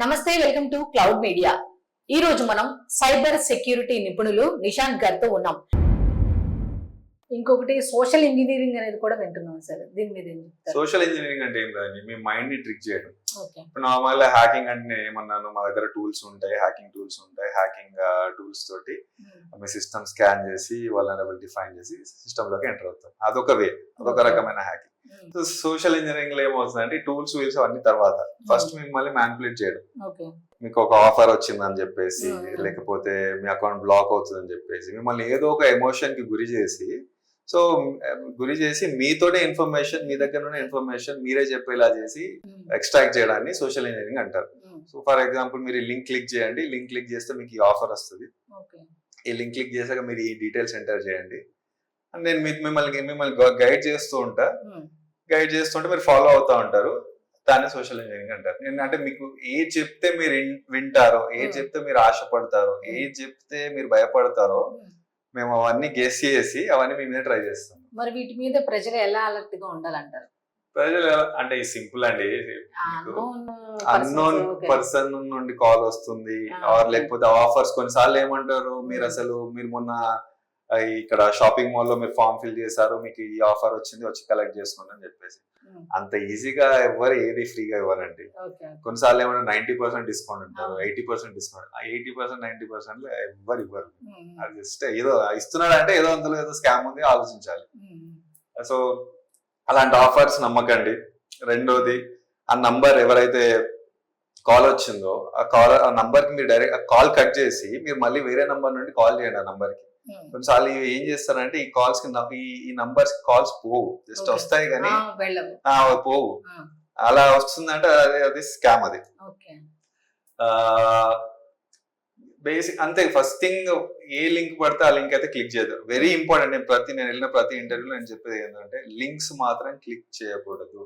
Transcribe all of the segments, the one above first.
నమస్తే welcome to cloud media. ఈ రోజు మనం సైబర్ సెక్యూరిటీ నిపుణులు నిశాంత్ గారితో ఉన్నాం. ఇంకొకటి సోషల్ ఇంజనీరింగ్ అనేది కూడా వింటున్నాం సార్. దీని మీద ఏం చెప్తారు? సోషల్ ఇంజనీరింగ్ అంటే ఏం లేదండి మీ మైండ్ని ట్రిక్ చేయడం. ఇప్పుడు నార్మల్ హ్యాకింగ్ అంటే నేను ఏమన్నాను మా దగ్గర టూల్స్ ఉంటాయి హ్యాకింగ్ టూల్స్ ఉంటాయి హ్యాకింగ్ టూల్స్ తోటి మీ సిస్టమ్ స్కాన్ చేసి వలనరబిలిటీ ఫైండ్ చేసి సిస్టమ్లోకి ఎంటర్ అవుతాం. అదొక వే అదొక. రకమైన హ్యాకింగ్ సోషల్ ఇంజనీరింగ్లో ఏమవుతుందంటే టూల్స్ వీల్స్ అవన్నీ తర్వాత. ఫస్ట్ మిమ్మల్ని మ్యానిపులేట్ చేయడం. మీకు ఒక ఆఫర్ వచ్చిందని చెప్పేసి Hmm. లేకపోతే మీ అకౌంట్ బ్లాక్ అవుతుందని చెప్పేసి మిమ్మల్ని ఏదో ఒక ఎమోషన్కి గురి చేసి సో గురి చేసి మీతోనే ఇన్ఫర్మేషన్ మీ దగ్గర ఉన్న ఇన్ఫర్మేషన్ మీరే చెప్పేలా చేసి ఎక్స్ట్రాక్ట్ చేయడాన్ని సోషల్ ఇంజనీరింగ్ అంటారు. సో ఫర్ ఎగ్జాంపుల్ మీరు లింక్ క్లిక్ చేయండి. లింక్ క్లిక్ చేస్తే మీకు ఈ ఆఫర్ వస్తుంది. ఓకే. ఈ లింక్ క్లిక్ చేశాక మీరు ఈ డీటెయిల్స్ ఎంటర్ చేయండి. నేను మిమ్మల్ని మిమ్మల్ని గైడ్ చేస్తూ ఉంటా. గైడ్ చేస్తుంటే మీరు ఫాలో అవుతా ఉంటారు. దాన్ని సోషల్ ఇంజనీరింగ్ అంటారు. నేను అంటే మీకు ఏ చెప్తే మీరు వింటారో ఏ Hmm. చెప్తే మీరు ఆశపడతారో ఏ చెప్తే మీరు భయపడతారో మేము అవన్నీ గెస్ చేసి అవన్నీ మీ మీద ట్రై చేస్తాం. మరి వీటి మీద ప్రజలు ఎలా అలర్ట్గా ఉండాలంటారు? ప్రజలు అంటే ఈ సింపుల్ అండి. అన్నోన్ పర్సన్ నుండి కాల్ వస్తుంది. ఆర్. లేకపోతే ఆఫర్స్ కొన్నిసార్లు ఏమంటారు? మీరు Hmm. అసలు మీరు మొన్న ఇక్కడ షాపింగ్ మాల్లో మీరు ఫామ్ ఫిల్ చేశారు మీకు ఈ ఆఫర్ వచ్చింది వచ్చి కలెక్ట్ చేసుకోండి అని చెప్పేసి. అంత ఈజీగా ఎవరు ఏది ఫ్రీగా ఇవ్వరండి. కొన్నిసార్లు ఏమంటారు నైన్టీ పర్సెంట్ డిస్కౌంట్ ఉంటారు. ఎయిటీ పర్సెంట్ డిస్కౌంట్ ఆ ఎయిటీ పర్సెంట్ నైన్టీ పర్సెంట్ ఎవ్వరు ఇవ్వరు. అది జస్ట్ ఏదో ఇస్తున్నాడు అంటే ఏదో అందులో ఏదో స్కామ్ ఉంది ఆలోచించాలి. సో అలాంటి ఆఫర్స్ నమ్మకండి. రెండోది ఆ నంబర్ ఎవరైతే కాల్ వచ్చిందో ఆ కాల్ ఆ నంబర్కి మీరు డైరెక్ట్ కాల్ కట్ చేసి మీరు మళ్ళీ వేరే నంబర్ నుండి కాల్ చేయండి ఆ నంబర్కి. కొన్నిసార్లు ఇవి ఏం చేస్తారంటే ఈ కాల్స్కి ఈ ఈ నంబర్స్ కాల్స్ పోవు. జస్ట్. వస్తాయి కానీ పోవు. Ah. అలా వస్తుందంటే అది స్కామ్ అది. ఓకే బేసిక్ అంతే ఫస్ట్ థింగ్ ఏ లింక్ పడితే ఆ లింక్ అయితే క్లిక్ చేయదు. వెరీ ఇంపార్టెంట్ నేను ప్రతి నేను వెళ్ళిన ప్రతి ఇంటర్వ్యూలో నేను చెప్పేది ఏంటంటే లింక్స్ మాత్రం క్లిక్ చేయకూడదు.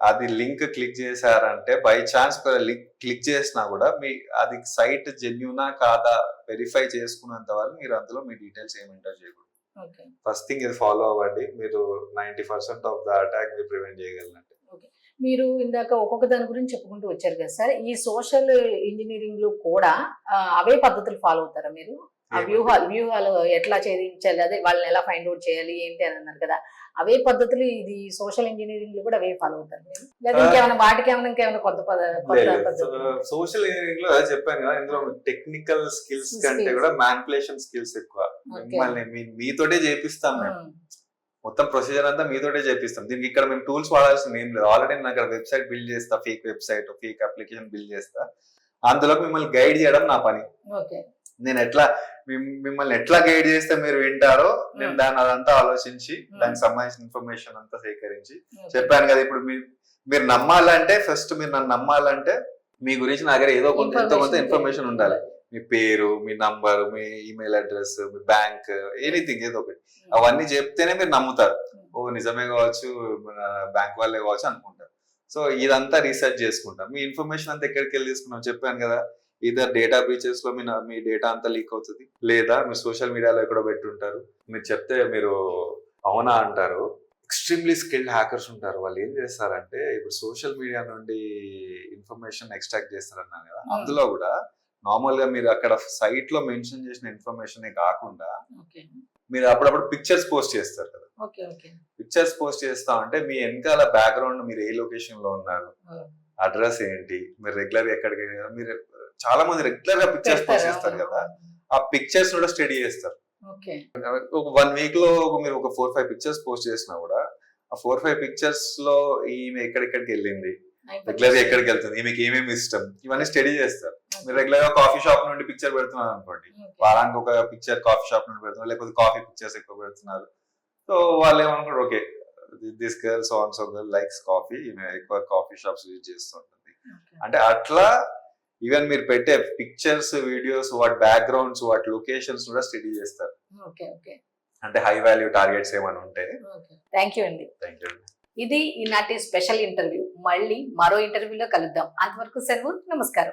అది లింక్ క్లిక్ చేశారంటే బై ఛాన్స్ లింక్ క్లిక్ చేసినా కూడా మీ అది సైట్ జెన్యునా కాదా వెరిఫై చేసుకున్నంత వరకు మీరు అందులో మీ డీటెయిల్స్ ఏమి ఎంటర్ చేయకూడదు. ఓకే. ఫస్ట్ థింగ్ ఇది ఫాలో అవ్వండి. మీరు ninety percent of the attack మీరు ప్రివెంట్ చేయగలరండి మీరు ఇందాక ఒక్కొక్క దాని గురించి చెప్పుకుంటూ వచ్చారు కదా సార్. ఈ సోషల్ ఇంజనీరింగ్లో కూడా అవే పద్ధతులు ఫాలో అవుతారా మీరు? ఆ వ్యూహాలు వ్యూహాలు ఎట్లా ఛేదించాలి? అదే వాళ్ళని ఎలా ఫైండ్ అవుట్ చేయాలి? ఏంటి అని అన్నారు కదా. అవే పద్ధతులు ఇది సోషల్ ఇంజనీరింగ్లో కూడా అవే ఫాలో అవుతారు లేదా ఇంకేమైనా వాటికి ఏమైనా ఇంకేమైనా కొత్త సోషల్ ఇంజనీరింగ్లో చెప్పాను కదా ఇందులో టెక్నికల్ స్కిల్స్ కంటే. కూడా మ్యానిపులేషన్ స్కిల్స్ ఎక్కువ. మిమ్మల్ని మీ- మీతోటే చేపిస్తాం మేము. మొత్తం ప్రొసీజర్ అంతా మీతోటే చేపిస్తాం. దీనికి ఇక్కడ మేము టూల్స్ వాడాల్సింది ఏం లేదు. ఆల్రెడీ నేను అక్కడ వెబ్సైట్ బిల్డ్ చేస్తా fake website fake application build చేస్తా. అందులో మిమ్మల్ని గైడ్ చేయడం నా పని. ఓకే. నేను ఎట్లా మిమ్- మిమ్మల్ని ఎట్లా గైడ్ చేస్తే మీరు వింటారో నేను. దాన్ని అదంతా ఆలోచించి. దానికి సంబంధించిన ఇన్ఫర్మేషన్ అంతా సేకరించి. చెప్పాను కదా ఇప్పుడు మీరు నమ్మాలంటే ఫస్ట్ మీరు నన్ను నమ్మాలంటే మీ గురించి నా దగ్గర ఏదో కొంత ఎంతో కొంత ఇన్ఫర్మేషన్ ఉండాలి. మీ పేరు మీ నంబర్ మీ ఈమెయిల్ అడ్రస్ మీ బ్యాంక్ ఎనీథింగ్ ఏదో ఒకటి. అవన్నీ చెప్తేనే మీరు నమ్ముతారు. ఓ నిజమే కావచ్చు బ్యాంక్ వాళ్ళే కావచ్చు అనుకుంటారు. సో ఇదంతా రీసెర్చ్ చేసుకుంటాం. మీ ఇన్ఫర్మేషన్ అంతా ఎక్కడికి వెళ్ళి తీసుకున్నాం చెప్పాను కదా ఇద్దరు డేటా బ్రీచెస్లో మీ మీ డేటా అంతా లీక్ అవుతుంది లేదా మీరు సోషల్ మీడియాలో ఎక్కడో పెట్టుంటారు. మీరు చెప్తే మీరు అవునా అంటారు. ఎక్స్ట్రీమ్లీ స్కిల్డ్ హ్యాకర్స్ ఉంటారు. వాళ్ళు ఏం చేస్తారంటే ఇప్పుడు సోషల్ మీడియా నుండి ఇన్ఫర్మేషన్ ఎక్స్ట్రాక్ట్ చేస్తారన్నారు కదా. అందులో కూడా నార్మల్గా మీరు అక్కడ సైట్లో మెన్షన్ చేసిన ఇన్ఫర్మేషన్ కాకుండా మీరు అప్పుడప్పుడు పిక్చర్స్ పోస్ట్ చేస్తారు కదా. Okay okay. పిక్చర్స్ పోస్ట్ చేస్తా ఉంటే మీ వెనకాల బ్యాక్గ్రౌండ్ మీరు ఏ లొకేషన్లో ఉన్నారు. అడ్రస్ ఏంటి? మీరు రెగ్యులర్ ఎక్కడికి? మీరు చాలా మంది రెగ్యులర్గా పిక్చర్స్ పోస్ట్ చేస్తారు కదా. ఆ పిక్చర్స్ కూడా స్టడీ చేస్తారు. ఒక వన్ వీక్లో మీరు ఒక ఫోర్ ఫైవ్ పిక్చర్స్ పోస్ట్ చేసినా కూడా ఆ ఫోర్ ఫైవ్ పిక్చర్స్లో ఈమె ఎక్కడెక్కడికి వెళ్ళింది? రెగ్యులర్గా ఎక్కడికి వెళ్తుంది ఈమెకి ఏమేమి ఇష్టం? ఇవన్నీ స్టడీ చేస్తారు. మీరు రెగ్యులర్గా కాఫీ షాప్ నుండి పిక్చర్ పెడుతున్నారు అనుకోండి. వారానికి ఒక పిక్చర్ కాఫీ షాప్ నుండి పెడుతున్నారు లేకపోతే కాఫీ పిక్చర్స్ ఎక్కువ పెడుతున్నారు. సో వాళ్ళు ఏమనుకుంటారు? Okay this girl so on so girl likes coffee ఈమె ఎక్కువ కాఫీ షాప్స్ యూజ్ చేస్తుంటుంది అంటే అట్లా ఈవెన్ మీరు పెట్టే పిక్చర్స్ వీడియోస్ వాటి బ్యాక్గ్రౌండ్స్ వాటి లొకేషన్స్ కూడా స్టడీ చేస్తారు. Okay okay. అంటే హై వాల్యూ టార్గెట్స్ ఏమైనా ఉంటే. ఓకే. థ్యాంక్ యూ అండి. థ్యాంక్ యూ ఇది ఈనాటి స్పెషల్ ఇంటర్వ్యూ మళ్ళీ మరో ఇంటర్వ్యూలో కలుద్దాం. అంతవరకు సెలవు నమస్కారం.